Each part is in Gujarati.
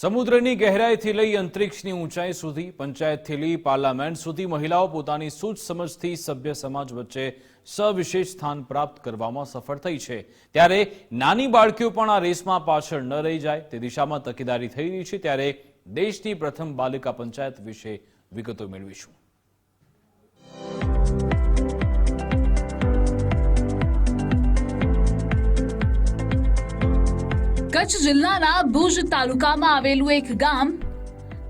સમુદ્રની ગહેરાઈથી લઈ અંતરિક્ષની ઊંચાઈ સુધી પંચાયતથી લઈ પાર્લામેન્ટ સુધી મહિલાઓ પોતાની સૂચ સમજથી સભ્ય સમાજ વચ્ચે સવિશેષ સ્થાન પ્રાપ્ત કરવામાં સફળ થઈ છે. ત્યારે નાની બાળકીઓ પણ આ રેસમાં પાછળ ન રહી જાય. તે દિશામાં તકેદારી થઈ રહી છે. ત્યારે દેશની પ્રથમ બાલિકા પંચાયત વિશે વિગતો મેળવીશું. કચ્છ જિલ્લાના ભુજ તાલુકામાં આવેલું એક ગામ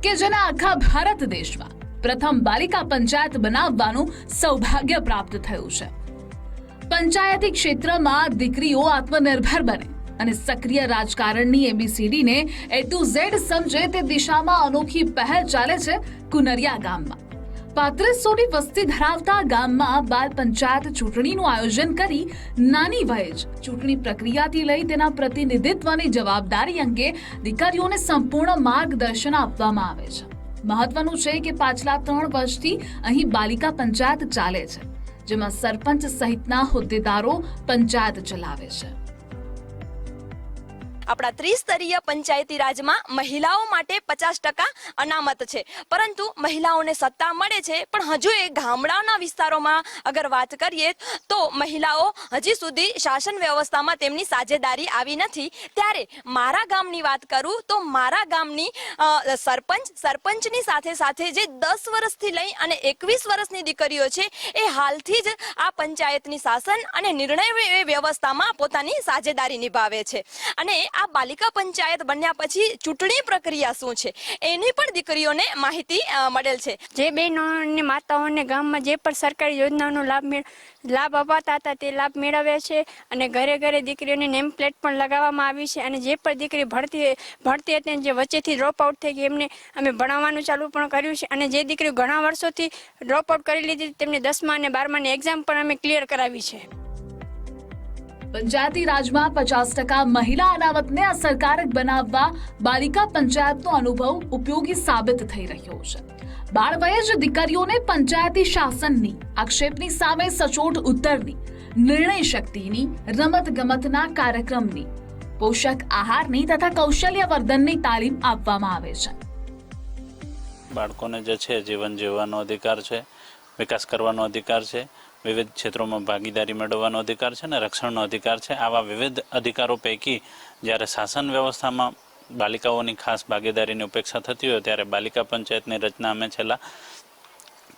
કે જેને આખા ભારત દેશમાં પ્રથમ બાલિકા પંચાયત બનાવવાનું સૌભાગ્ય પ્રાપ્ત થયું છે. પંચાયતી ક્ષેત્રમાં દીકરીઓ આત્મનિર્ભર બને અને સક્રિય રાજકારણની એબીસીડીને એ ટુ ઝેડ સમજે તે દિશામાં અનોખી પહેલ ચાલે છે કુનરિયા ગામમાં. પાંત્રીસોની વસ્તી ધરાવતા ગામમાં બાલ પંચાયત ચૂંટણીનું આયોજન કરી નાની વયે જ ચૂંટણી પ્રક્રિયાથી લઈ તેના પ્રતિનિધિત્વની જવાબદારી અંગે દીકરીઓને સંપૂર્ણ માર્ગદર્શન આપવામાં આવે છે. મહત્વનું છે કે પાછલા ત્રણ વર્ષથી અહીં બાલિકા પંચાયત ચાલે છે, જેમાં સરપંચ સહિતના હોદ્દેદારો પંચાયત ચલાવે છે. આપણા ત્રિસ્તરીય પંચાયતી રાજમાં મહિલાઓ માટે પચાસ ટકા અનામત છે. પરંતુ મહિલાઓને સત્તા મળે છે, પણ હજુ એ ગામડાના વિસ્તારોમાં અગર વાત કરીએ તો મહિલાઓ હજી સુધી શાસન વ્યવસ્થામાં તેમની સાજેદારી આવી નથી. ત્યારે મારા ગામની વાત કરું તો મારા ગામની સરપંચ, સરપંચની સાથે સાથે જે દસ વર્ષથી લઈ અને એકવીસ વર્ષની દીકરીઓ છે, એ હાલથી જ આ પંચાયતની શાસન અને નિર્ણય વ્ય- વ્યવસ્થામાં પોતાની સાજેદારી નિભાવે છે. અને આ બાલિકા પંચાયત બન્યા પછી ચૂંટણી પ્રક્રિયા શું છે? એની પણ દીકરીઓને માહિતી મળેલ છે. જે બહેનો અને માતાઓને ગામમાં જે પણ સરકારી યોજનાનો લાભ મેળ, લાભ અપાતા હતા તે લાભ મેળવ્યા છે અને ઘરે ઘરે દીકરીઓને નેમ પ્લેટ પણ લગાવવામાં આવી છે અને જે પણ દીકરી ભણતી ભણતી હતી અને જે વચ્ચેથી ડ્રોપ આઉટ થઈ ગઈ એમને અમે ભણાવવાનું ચાલુ પણ કર્યું છે અને જે દીકરીઓ ઘણા વર્ષોથી ડ્રોપ આઉટ કરી લીધી તેમને દસમા અને બારમાની એક્ઝામ પણ અમે ક્લિયર કરાવી છે. પંચાયતી રાજમાં પચાસ ટકા મહિલા અનામતને અસરકારક બનાવવા બાલિકા પંચાયતનો અનુભવ ઉપયોગી સાબિત થઈ રહ્યો છે. બાળવયે જ દીકરીઓને પંચાયતી શાસનની, આક્ષેપની સામે સચોટ ઉત્તરની નિર્ણય શક્તિની રમત ગમતના કાર્યક્રમની, પોષક આહારની તથા કૌશલ્ય વર્ધનની તાલીમ આપવામાં આવે છે. બાળકોને જે છે જીવન જીવવાનો અધિકાર છે, વિકાસ કરવાનો અધિકાર છે વિવિધ ક્ષેત્રોમાં ભાગીદારી મેળવવાનો અધિકાર છે અને રક્ષણનો અધિકાર છે. આવા વિવિધ અધિકારો પૈકી જ્યારે શાસન વ્યવસ્થામાં બાલિકાઓની ખાસ ભાગીદારીની ઉપેક્ષા થતી હોય ત્યારે બાલિકા પંચાયતની રચના અમે છેલ્લા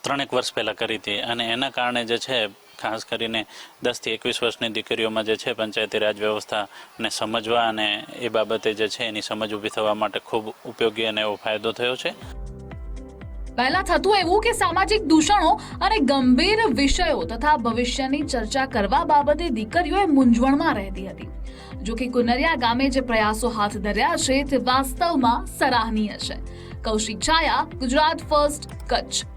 ત્રણેક વર્ષ પહેલાં કરી હતી. અને એના કારણે જે છે, ખાસ કરીને દસથી એકવીસ વર્ષની દીકરીઓમાં જે છે, પંચાયતી રાજ વ્યવસ્થાને સમજવા અને એ બાબતે જે છે, એની સમજ ઊભી થવા માટે ખૂબ ઉપયોગી અને એવો ફાયદો થયો છે. પહેલા થતું એવું કે સામાજિક દૂષણો અને ગંભીર વિષયો તથા ભવિષ્યની ચર્ચા કરવા બાબતે દીકરીઓએ મૂંઝવણમાં રહેતી હતી. જો કે કુનરિયા ગામે જે પ્રયાસો હાથ ધર્યા છે તે વાસ્તવમાં સરાહનીય છે. કૌશિક છાયા, ગુજરાત ફર્સ્ટ, કચ્છ.